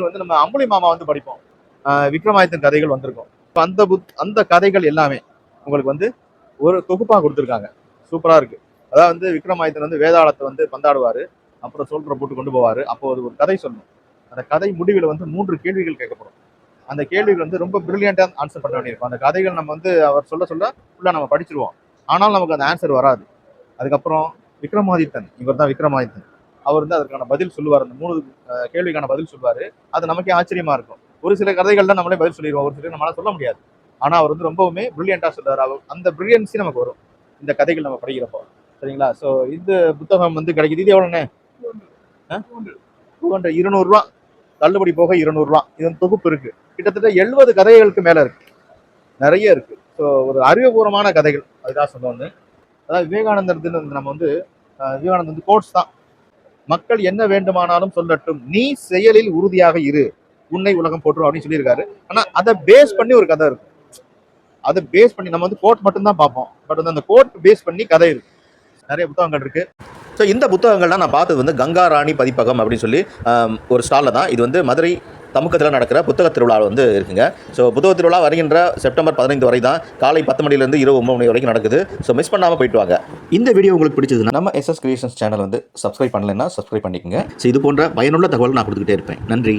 வந்து நம்ம அம்புலி மாமா வந்து படிப்போம். ஆஹ் விக்ரமாதித்தன் கதைகள் வந்திருக்கும். இப்போ அந்த புத் அந்த கதைகள் எல்லாமே உங்களுக்கு வந்து ஒரு தொகுப்பாக கொடுத்துருக்காங்க. சூப்பராக இருக்கு. அதாவது வந்து விக்ரமாதித்தன் வந்து வேதாளத்தை வந்து பந்தாடுவார். அப்புறம் சோல்டரை போட்டு கொண்டு போவார். அப்போ அது ஒரு கதை சொல்லணும். அந்த கதை முடிவில் வந்து மூன்று கேள்விகள் கேட்கப்படும். அந்த கேள்விகள் வந்து ரொம்ப ப்ரில்லியண்ட்டாக ஆன்சர் பண்ண வேண்டியிருக்கும். அந்த கதைகள் நம்ம வந்து அவர் சொல்ல சொல்ல ஃபுல்லாக நம்ம படிச்சிருவோம். ஆனால் நமக்கு அந்த ஆன்சர் வராது. அதுக்கப்புறம் விக்ரமாதித்தன் இவர் தான் விக்ரமாதித்தன். அவர் வந்து அதற்கான பதில் சொல்லுவார். அந்த மூணு கேள்விக்கான பதில் சொல்லுவார். அது நமக்கே ஆச்சரியமா இருக்கும். ஒரு சில கதைகள்ல நம்மளே பதில் சொல்லிடுவோம். ஒரு சில நம்மளால சொல்ல முடியாது. ஆனால் அவர் வந்து ரொம்பவுமே பிரில்லியண்டா சொல்றாரு. அவர் அந்த பிரில்லியன்ஸி நமக்கு வரும். இந்த கதைகள் நம்ம படிக்கிறப்போ. சரிங்களா? ஸோ இந்த புத்தகம் வந்து கிடைக்குது. இது எவ்வளோண்ணே? Two hundred இருநூறுவா. தள்ளுபடி போக இருநூறுவா. இதன் தொகுப்பு இருக்கு. கிட்டத்தட்ட எழுபது கதைகளுக்கு மேலே இருக்கு. நிறைய இருக்கு. ஸோ ஒரு அறிவுபூர்வமான கதைகள். அதுக்காக சொன்னோன்னு. வந்து அதாவது விவேகானந்தர் வந்து நம்ம வந்து விவேகானந்தர் வந்து கோட்ஸ் தான். மக்கள் என்ன வேண்டுமானாலும் சொல்லட்டும். நீ செயலில் உறுதியாக இரு. உன்னை உலகம் போட்டுரும் அப்படின்னு சொல்லியிருக்காரு. ஆனா அதை பேஸ் பண்ணி ஒரு கதை இருக்கும் அதை பேஸ் பண்ணி நம்ம வந்து கோட் மட்டும்தான் பார்ப்போம். பட் வந்து அந்த கோட் பேஸ் பண்ணி கதை இருக்கு. நிறைய புத்தகங்கள் இருக்கு. ஸோ இந்த புத்தகங்கள்லாம் நான் பார்த்தது வந்து கங்கா ராணி பதிப்பகம் அப்படின்னு சொல்லி ஒரு ஸ்டாலில் தான். இது வந்து மதுரை தமுக்கத்தில் நடக்கிற புத்தக திருவிழா வந்து இருக்குங்க. ஸோ புத்தக திருவிழா வருகின்ற செப்டம்பர் பதினைந்து வரை தான் காலை பத்து மணிலேருந்து இரவு ஒம்பது மணி வரைக்கும் நடக்குது. ஸோ மிஸ் பண்ணாமல் போயிட்டு வாங்க. இந்த வீடியோ உங்களுக்கு பிடிச்சதுன்னா நம்ம எஸ்எஸ் கிரியேஷன்ஸ் சேனல் வந்து சப்ஸ்கிரைப் பண்ணலைன்னா சப்ஸ்கிரைப் பண்ணிக்கோங்க. ஸோ இது போன்ற பயனுள்ள தகவல் நான் கொடுத்துக்கிட்டே இருப்பேன். நன்றி.